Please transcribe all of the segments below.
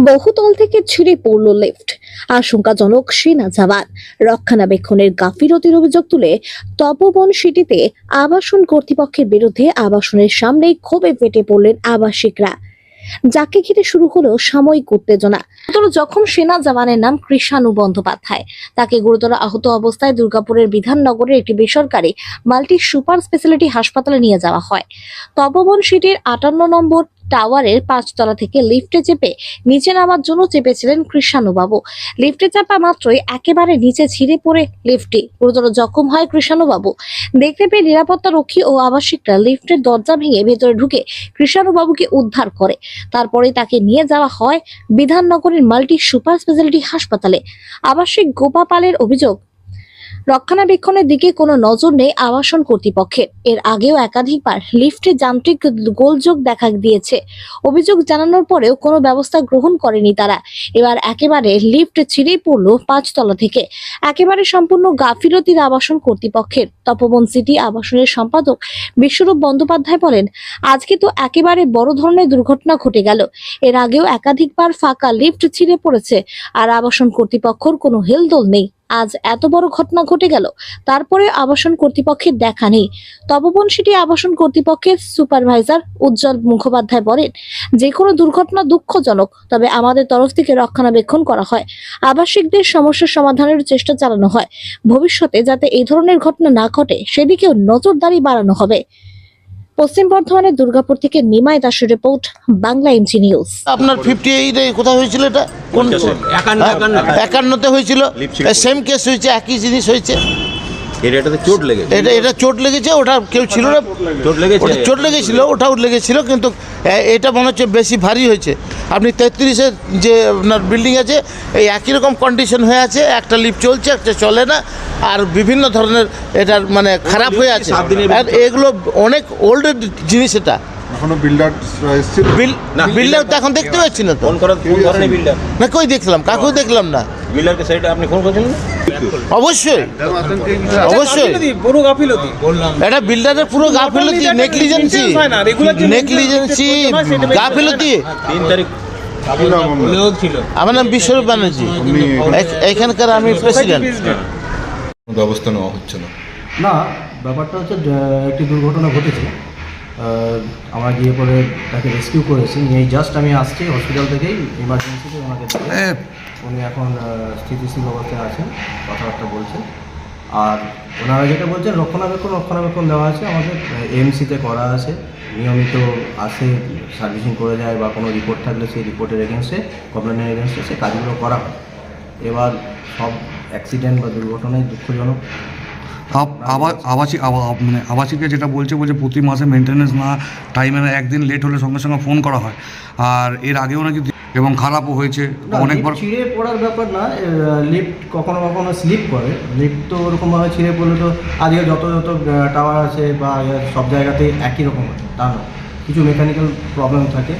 বহুতল থেকে ছিঁড়ে পড়ল লিফট আশঙ্কাজনক সেনা জওয়ান রক্ষণাবেক্ষণের গাফিলতির অভিযোগ তুলে তপবন সিটিতে আবাসন কর্তৃপক্ষের বিরুদ্ধে আবাসনের সামনেই ক্ষোভে ফেটে পড়লেন আবাসিকরা। যাকে ঘিরে শুরু হলো সাময়িক উত্তেজনা। জখম সেনা জওয়ানের নাম কৃষাণু বন্দ্যোপাধ্যায়। তাকে গুরুতর আহত অবস্থায় দুর্গাপুরের বিধাননগরের একটি বেসরকারি মাল্টি সুপার স্পেশালিটি হাসপাতালে নিয়ে যাওয়া হয়। তপবন সিটির আটান্ন নম্বর টাওয়ারের পাঁচতলা থেকে লিফটে চেপে নিচে নামার জন্য চেপেছিলেন কৃষাণুবাবু লিফটে চাপা মাত্রই একেবারে নিচে ছিঁড়ে পড়ে লিফটটি। গুরুতর জখম হয় কৃষাণুবাবু দেখতে পেয়ে নিরাপত্তা রক্ষী ও আবাসিকরা লিফটের দরজা ভেঙে ভেতরে ঢুকে কৃষাণুবাবুকে উদ্ধার করে। তারপরে তাকে নিয়ে যাওয়া হয় বিধাননগরের মাল্টি সুপার স্পেশালিটি হাসপাতালে। আবাসিক গোপা পালের অভিযোগ রক্ষণাবেক্ষণের দিকে কোনো নজর নেই আবাসন কর্তৃপক্ষের। এর আগেও একাধিকবার লিফটে যান্ত্রিক গোলযোগ দেখা দিয়েছে। অভিযোগ জানানোর পরেও কোনো ব্যবস্থা গ্রহণ করেনি তারা। এবার একেবারে লিফট ছিঁড়েই পড়ল পাঁচতলা থেকে। একেবারে সম্পূর্ণ গাফিলতির আবাসন কর্তৃপক্ষের। তপবন সিটি আবাসনের সম্পাদক বিশ্বরূপ বন্দ্যোপাধ্যায় বলেন, আজকে তো একেবারে বড় ধরনের দুর্ঘটনা ঘটে গেল। এর আগেও একাধিকবার ফাঁকা লিফট ছিঁড়ে পড়েছে। আর আবাসন কর্তৃপক্ষর কোনো হেলদোল নেই। আজ এত বড় ঘটনা ঘটে গেল, তারপরে আবাসন কর্তৃপক্ষের দেখা নেই। তপবন সিটি আবাসন কর্তৃপক্ষের সুপারভাইজার উজ্জ্বল মুখোপাধ্যায় বলেন যে কোনো দুর্ঘটনা দুঃখজনক, তবে আমাদের তরফ থেকে রক্ষণাবেক্ষণ করা হয়। আবাসিকদের সমস্যার সমাধানের চেষ্টা চালানো হয়। ভবিষ্যতে যাতে এই ধরনের ঘটনা না ঘটে, সেদিকেও নজরদারি বাড়ানো হবে। পশ্চিম বর্ধমানের দুর্গাপুর থেকে নিমায় দাসের রিপোর্ট বাংলা এমজি নিউজ। আপনার ফিফটি এইট কোথায় হয়েছিল এটা? কোন একান্ন, হ্যাঁ, একান্নতে। হয়েছিল। সেম কেস হয়েছে একই জিনিস হয়েছে। এটাতে চোট লেগেছে? এটা এটা চোট লেগেছে ওটা কেউ ছিল না। চোট লেগেছে? ওটা চোট লেগেছিল ওটাও লেগেছিল কিন্তু এটা মনে হচ্ছে বেশি ভারী হয়েছে। আপনি তেত্রিশের যে আপনার বিল্ডিং আছে এই একই রকম কন্ডিশন হয়ে আছে একটা লিফট চলছে একটা চলে না আর বিভিন্ন ধরনের এটার মানে খারাপ হয়ে আছে। আর এগুলো অনেক ওল্ড জিনিস এটা। এখনও বিল্ডার এসেছিল? না, বিল্ডার তো এখন দেখতে পাচ্ছি না তো। ফোন করা ফোন করেনি বিল্ডার না কই দেখলাম? কাকেও দেখলাম না। বিল্ডারকে সাইডে আপনি ফোন করেছিলেন না? অবশ্যই। অবশ্যই। পুরো গাফিলতি এটা বিল্ডারের পুরো গাফিলতি নেগলিজেন্সি নেগলিজেন্সি গাফিলতি। তিন তারিখ আমার নাম বিশ্বরূপ ব্যানার্জি। এখানকার আমি প্রেসিডেন্ট ব্যবস্থা নেওয়া হচ্ছে না। না ব্যাপারটা হচ্ছে একটি দুর্ঘটনা ঘটেছে। আমরা গিয়ে পরে তাকে রেস্কিউ করেছি। নিয়ে জাস্ট আমি আসছি হসপিটাল থেকেই ইমার্জেন্সিতে ওনাকে। উনি এখন স্থিতিশীল অবস্থায় আছেন, কথাবার্তা বলছেন। আর ওনারা যেটা বলছেন, রক্ষণাবেক্ষণ রক্ষণাবেক্ষণ দেওয়া আছে। আমাদের এমসিতে করা আছে। নিয়মিত আসে, সার্ভিসিং করে যায় বা কোনো রিপোর্ট থাকলে সেই রিপোর্টের এগেনস্টে কমপ্লেনের এগেনস্টে সে কাজগুলো করা হয়। এবার সব অ্যাক্সিডেন্ট বা দুর্ঘটনায় দুঃখজনক। আব- আবা- আবাসিক, আবা- মানে আবাসিকে যেটা বলছে বলছে প্রতি মাসে মেনটেনেন্স না টাইমে একদিন লেট হলে সঙ্গে সঙ্গে ফোন করা হয়। আর এর আগেও নাকি এবং খারাপও হয়েছে। অনেকবার ছিঁড়ে পড়ার ব্যাপার না লিফট কখনো কখনো স্লিপ করে। লিফট তো ওরকমভাবে ছিঁড়ে পড়লে তো আজকে যত যত টাওয়ার আছে বা সব জায়গাতেই একই রকম হয় তা না। কিছু মেকানিক্যাল প্রবলেম থাকে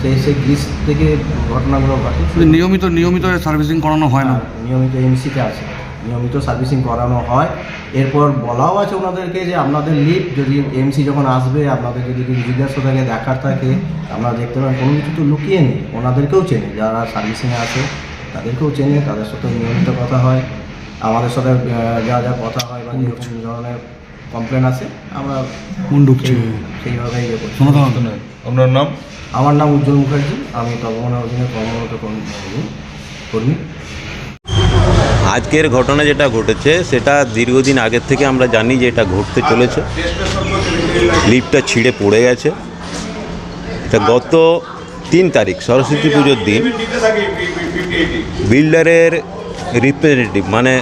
সেই সেই গ্রিস থেকে ঘটনাগুলো ঘটে। নিয়মিত নিয়মিত সার্ভিসিং করানো হয় না। নিয়মিত এমসিতে আছে। নিয়মিত সার্ভিসিং করানো হয়। এরপর বলাও আছে ওনাদেরকে যে আপনাদের লিফট যদি এমসি যখন আসবে আপনাদের যদি কিছু জিজ্ঞাসা থাকে দেখার থাকে আপনারা দেখতে পারেন কোনো কিছু তো লুকিয়ে নেই। ওনাদেরকেও চেনে যারা সার্ভিসিংয়ে আছে তাদেরকেও চেনে তাদের সাথে নিয়মিত কথা হয়। আমাদের সাথে যা যা কথা হয় বা যেরকম ধরনের কমপ্লেন আছে আমরা কোন ঢুকছে সেই- সেইভাবে ইয়ে তো। আপনার নাম? আমার নাম উজ্জ্বল মুখার্জি। আমি তপবনা অধীনে কর্মরত কর্মী কর্মী। আজকের ঘটনা যেটা ঘটেছে, সেটা দীর্ঘদিন আগের থেকে আমরা জানি যে এটা ঘটতে চলেছে। লিফটটা ছিঁড়ে পড়ে গেছে। এটা গত তিন তারিখ, সরস্বতী পুজোর দিন। বিল্ডারের রিপ্রেজেন্টেটিভ মানে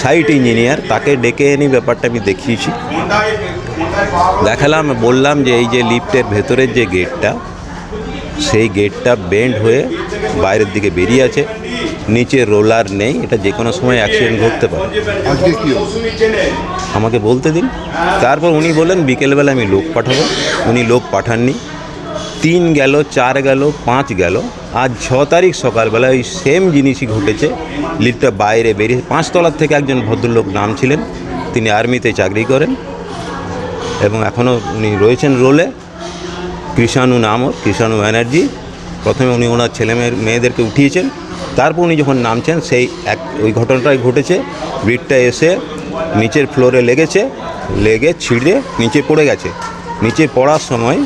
সাইট ইঞ্জিনিয়ার তাকে ডেকে এনে ব্যাপারটা আমি দেখিয়েছি। দেখালাম, বললাম যে এই যে লিফটের ভেতরের যে গেটটা সেই গেটটা বেন্ড হয়ে বাইরের দিকে বেরিয়ে আছে। নিচে রোলার নেই এটা যে কোনো সময় অ্যাক্সিডেন্ট ঘটতে পারে। আজকে কি আমাকে বলতে দিন। তারপর উনি বললেন বিকেলবেলা আমি লোক পাঠাবো। উনি লোক পাঠাননি। তিন গেল চার গেল পাঁচ গেল। আজ ছ তারিখ সকালবেলা ওই সেম জিনিসই ঘটেছে। লিফটটা বাইরে বেরিয়ে পাঁচতলার থেকে একজন ভদ্রলোক নামছিলেন। তিনি আর্মিতে চাকরি করেন। এবং এখনও উনি রয়েছেন রোলে কৃষাণু নাম কৃষাণু ব্যানার্জি। প্রথমে উনি ওনার ছেলে মেয়েদেরকে উঠিয়েছেন। তারপর উনি যখন নামছেন, সেই এক, ওই ঘটনাটাই ঘটেছে। ব্রিডটা এসে নিচের ফ্লোরে লেগেছে, লেগে ছিঁড়ে নিচে পড়ে গেছে। নিচে পড়ার সময়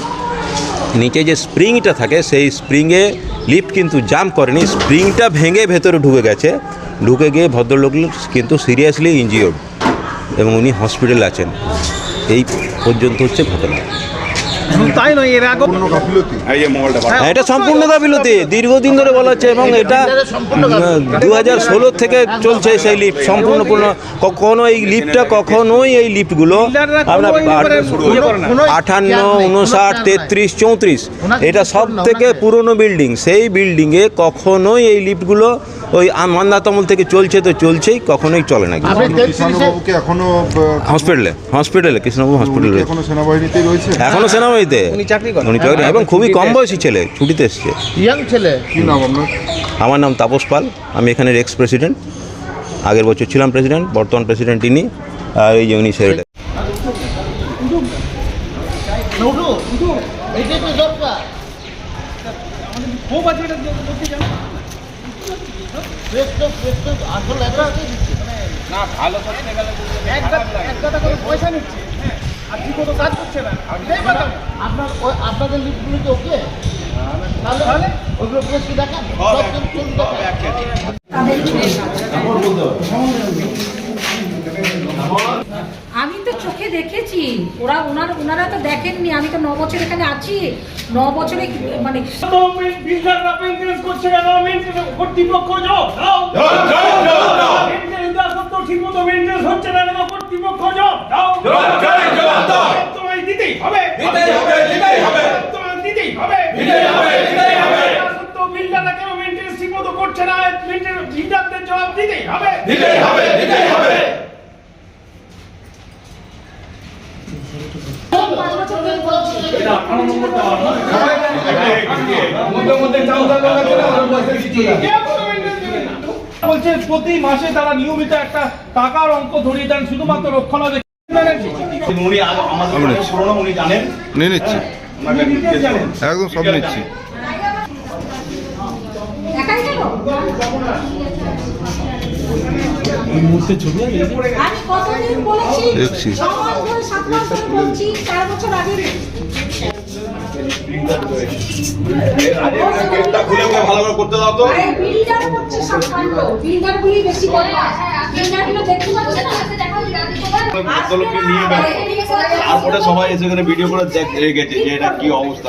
নিচে যে স্প্রিংটা থাকে, সেই স্প্রিংয়ে লিফট কিন্তু জাম্প করেনি। স্প্রিংটা ভেঙে ভেতরে ঢুকে গেছে। ঢুকে গিয়ে ভদ্রলোক কিন্তু সিরিয়াসলি ইনজিওর্ড এবং উনি হসপিটালে আছেন। এই পর্যন্ত হচ্ছে ঘটনা। তাই নয় এর আগে পূর্ণ গাফিলতি হ্যাঁ, এটা সম্পূর্ণ গাফিলতি দীর্ঘদিন ধরে বলা হচ্ছে এবং এটা দু হাজার ষোলো থেকে চলছে সেই লিফট সম্পূর্ণ পূর্ণ কখনো এই লিফটটা কখনোই এই লিফটগুলো আপনার আটান্ন উনষাট তেত্রিশ চৌত্রিশ। এটা সব থেকে পুরনো বিল্ডিং সেই বিল্ডিংয়ে কখনোই এই লিফটগুলো ওই মান্দাতমল থেকে চলছে তো চলছেই কখনোই চলে না এখনও হসপিটালে হসপিটালে কৃষ্ণবাবু হসপিটালে এখনও সেনাবাহিনীতেই রয়েছে? এখনও উনি চাকরি করেন। উনি চাকরি এবং খুবই কম বয়সী ছেলে ছুটিতে এসছে। ইয়াং ছেলে কি নাম আপনার? আমার নাম তাপস পাল। আমি এখানের এক্স প্রেসিডেন্ট আগের বছর ছিলাম প্রেসিডেন্ট বর্তমান প্রেসিডেন্ট ইনি। আর এই যে উনি খুব আছে এটা করতে এটা এক গাদা করে পয়সা নিচ্ছে? কাজ না। আপনার আপনাদের কি ওকে? তাহলে দেখান। আমি তো চোখে দেখেছি। ওরা ওনার ওনারা তো দেখেননি। আমি তো ন বছর এখানে আছি। ন বছরে মানে করছে কেন কর্তৃপক্ষ সত্ত্বেও ঠিক মতো মেনটেন্স হচ্ছে না কর্তৃপক্ষ জবাব দাও সব তোমায় দিতেই হবে সব তোমায় দিতেই হবে দেওয়া সত্ত্বেও বিল্ডাররা কেন মেনটেন্স ঠিক মতো করছে না বিল্ডারদের জবাব দিতেই হবে। পাঁচ বছর ধরে বলছি বলছে প্রতি মাসে তারা নিয়মিত একটা টাকার অঙ্ক ধরিয়ে দেন শুধুমাত্র রক্ষণাবেক্ষণ নিয়ে নিচ্ছি। একদম সব নিচ্ছি। একাই গেল আমি কতদিন বলেছি? দেখছি। ধরে সাত মাস ধরে বলছি চার বছর আগে। তারপরে সবাই এসে এখানে ভিডিও করে দেখ রেখেছে যে এটা কি অবস্থা।